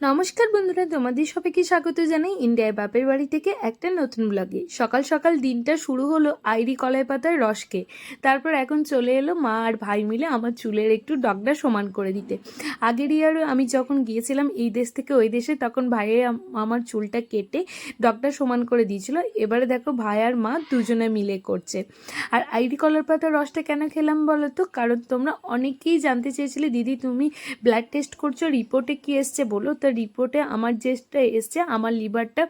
নমস্কার বন্ধুরা, তোমাদের সবাইকে স্বাগত জানাই ইন্ডিয়ায় বাপের বাড়ি থেকে একটা নতুন ব্লগে সকাল সকাল দিনটা শুরু হলো আইরি কলাই পাতার রসকে। তারপর এখন চলে এলো মা আর ভাই মিলে আমার চুলের একটু ডগডা সমান করে দিতে। আগের ইয়ারও আমি যখন গিয়েছিলাম এই দেশ থেকে ওই দেশে, তখন ভাইয়ে আমার চুলটা কেটে ডগটা সমান করে দিয়েছিল। এবারে দেখো ভাই আর মা দুজনে মিলে করছে। আর আইডি কলার পাতার রসটা কেন খেলাম বলো তো? কারণ তোমরা অনেকেই জানতে চেয়েছিলে, দিদি, তুমি ব্লাড টেস্ট করছ রিপোর্টে কি এসছে বলো? তো রিপোর্টে আমার যেটা এসছে, আমার লিভারটা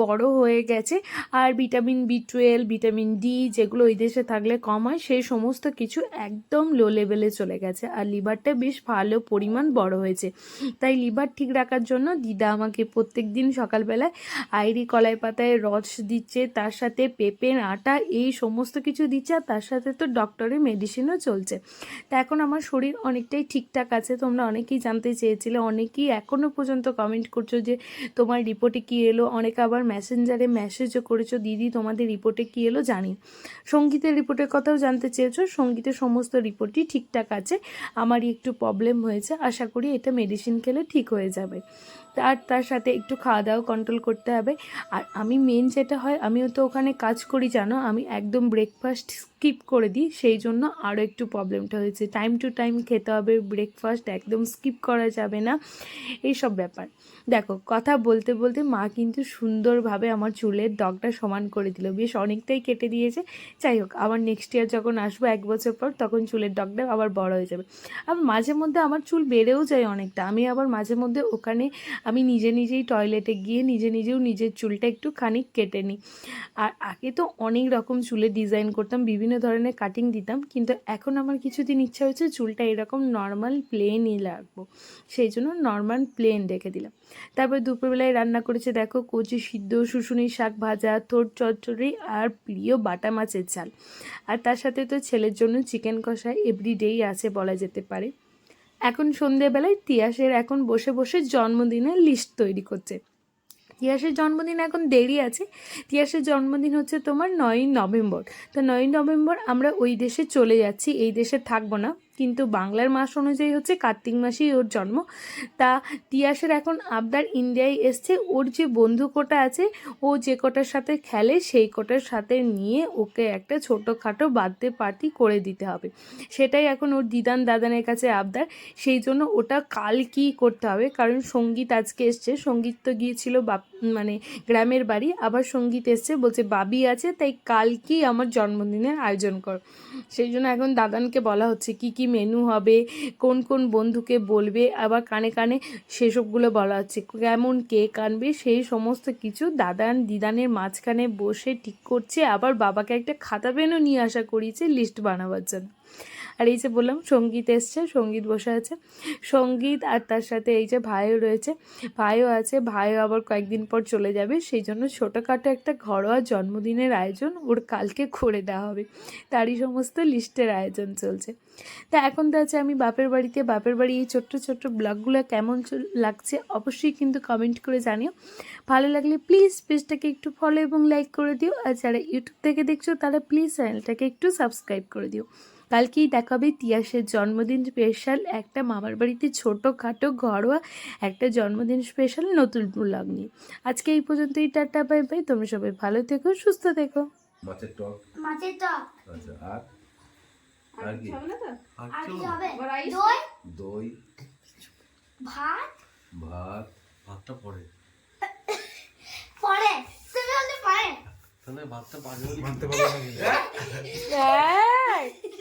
বড় হয়ে গেছে। আর vitamin B twelve vitamin D যেগুলো ওই দেশে থাকলে কম হয়, সেই সমস্ত কিছু একদম লো লেভেলে চলে গেছে। আর লিভারটা বেশ ভালো পরিমাণ বড় হয়েছে। তাই লিভার ঠিক রাখার জন্য দিদা আমাকে প্রত্যেক দিন সকালবেলায় আইরি কলাই পাতায় রস দিচ্ছে, তার সাথে পেঁপের আটা, এই সমস্ত কিছু দিচ্ছে, আর তার সাথে তো ডক্টরের মেডিসিনও চলছে। তা এখন আমার শরীর অনেকটাই ঠিকঠাক আছে, তোমরা অনেকেই জানতে চেয়েছিলে, অনেকেই এখনও পর্যন্ত কমেন্ট করছ যে তোমার রিপোর্টে কী এলো, অনেকে আবার মেসেঞ্জারে মেসেজও করেছ, দিদি, তোমাদের রিপোর্টে কী এলো? জানি সঙ্গীতের রিপোর্টের কথাও জানতে চেয়েছো, সঙ্গীতের সমস্ত রিপোর্টই ঠিকঠাক আছে, আমারই একটু প্রবলেম হয়েছে আশা করি এটা মেডিসিন খেলে ঠিক হয়ে যাবে। আর তার সাথে একটু খাওয়া দাওয়া কন্ট্রোল করতে হবে। আর আমি মেন যেটা হয়, আমিও তো ওখানে কাজ করি, জানো? আমি একদম ব্রেকফাস্ট স্কিপ করে দিই, সেই জন্য আরও একটু প্রবলেমটা হয়েছে। টাইম টু টাইম খেতে হবে ব্রেকফাস্ট একদম স্কিপ করা যাবে না, এইসব ব্যাপার। দেখো, কথা বলতে বলতে মা কিন্তু সুন্দরভাবে আমার চুলের ডগটা সমান করে দিল। বেশ অনেকটাই কেটে দিয়েছে। যাই হোক, আবার নেক্সট ইয়ার যখন আসব এক বছর পর, তখন চুলের ডগটা আবার বড় হয়ে যাবে। আবার মাঝে মধ্যে আমার চুল বেড়েও যায় অনেকটা। আমি আবার মাঝে মধ্যে ওখানে আমি নিজে নিজেই টয়লেটে গিয়ে নিজে নিজেও নিজের চুলটা একটু খানিক কেটে নিই। আর আগে তো অনেক রকম চুলের ডিজাইন করতাম, বিভিন্ন ধরনের কাটিং দিতাম, কিন্তু এখন আমার কিছুদিন ইচ্ছা হয়েছে চুলটা এরকম নর্মাল প্লেনই লাগবো। সেই জন্য নর্মাল প্লেন রেখে দিলাম। তারপর দুপুরবেলায় রান্না করেছে দেখো কচি সিদ্ধ শুশুনি শাক ভাজা থোর চচ্চড়ি আর প্রিয় বাটা মাছের ঝাল। আর তার সাথে তো ছেলের জন্য চিকেন কষা এভরিডেই আছে বলা যেতে পারে। এখন সন্ধেবেলায় তিয়াসের এখন বসে বসে জন্মদিনের লিস্ট তৈরি করছে। তিয়াসের জন্মদিন এখন দেরি আছে। তিয়াসের জন্মদিন হচ্ছে তোমার নয়ই নভেম্বর। তো নয়ই নভেম্বর আমরা ওই দেশে চলে যাচ্ছি, এই দেশে থাকব না। কিন্তু বাংলার মাস অনুযায়ী হচ্ছে কার্তিক মাসেই ওর জন্ম। তা তিয়াসের এখন আবদার ইন্ডিয়ায় এসছে। ওর যে বন্ধু কোটা আছে, ও যে কোটার সাথে খেলে, সেই কোটার সাথে নিয়ে ওকে একটা ছোটোখাটো বার্থডে পার্টি করে দিতে হবে। সেটাই এখন ওর দিদান দাদানের কাছে আবদার। সেই জন্য ওটা কাল কি করতে হবে। কারণ সংগীত আজকে এসছে। সংগীত তো গিয়েছিল বাপ মানে গ্রামের বাড়ি। আবার সংগীত এসছে। বলছে, বাবি আছে, তাই কালকেই আমার জন্মদিনের আয়োজন কর। সেই জন্য এখন দাদানকে বলা হচ্ছে, কি কি মেনু হবে, কোন কোন বন্ধুকে বলবে, আবার কানে কানে সেসবগুলো বলা হচ্ছে। কেমন কে কানবে, সেই সমস্ত কিছু দাদান দিদানের মাঝখানে বসে ঠিক করছে, আবার বাবাকে একটা খাতা পেনও নিয়ে আসা করিয়েছে লিস্ট বানাবার জন্য। আর এই যে বললাম, সংগীত এসছে, সংগীত বসে আছে। সংগীত আর তার সাথে এই যে ভাইও রয়েছে। ভাইও আছে, ভাইও আবার কয়েকদিন পর চলে যাবে। সেই জন্য ছোটোখাটো একটা ঘরোয়া জন্মদিনের আয়োজন ওর কালকে করে দেওয়া হবে। তারই সমস্ত লিস্টের আয়োজন চলছে। তা এখন তো আছে আমি বাপের বাড়িতে। বাপের বাড়ি এই ছোট্ট ছোট্ট ব্লগগুলো কেমন লাগছে অবশ্যই কিন্তু কমেন্ট করে জানিও। ভালো লাগলে প্লিজ পেজটাকে একটু ফলো এবং লাইক করে দিও। আর যারা ইউটিউব থেকে দেখছ তারা প্লিজ চ্যানেলটাকে একটু সাবস্ক্রাইব করে দিও। কালকেই দেখাবে তিয়াসের জন্মদিন স্পেশাল একটা মামার বাড়িতে ছোটোখাটো ঘরোয়া একটা জন্মদিন স্পেশাল নতুন ব্লগ নিয়ে। আজকে এই পর্যন্তই টাটা বাই বাই তোমরা সবাই ভালো থেকো সুস্থ থেকো। মাছের টক। মাছের টক। আচ্ছা আর? আর কি? আর কি হবে দই? দই। ভাত? ভাত। ভাতটা পরে। পরে। তুমি বলতে পারে। তাহলে ভাতটা পাঁচ মিনিট। মানতে পারব না যাচ্ছি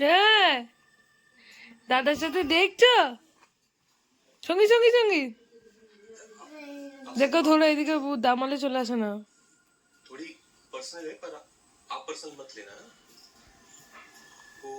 হ্যাঁ দাদার সাথে দেখছো সঙ্গী সঙ্গী সঙ্গী দেখো থোড়া এদিকে দামালে চলে আসে না थोड़ी पर्सनल है पर आप पर्सनल मत लेना वो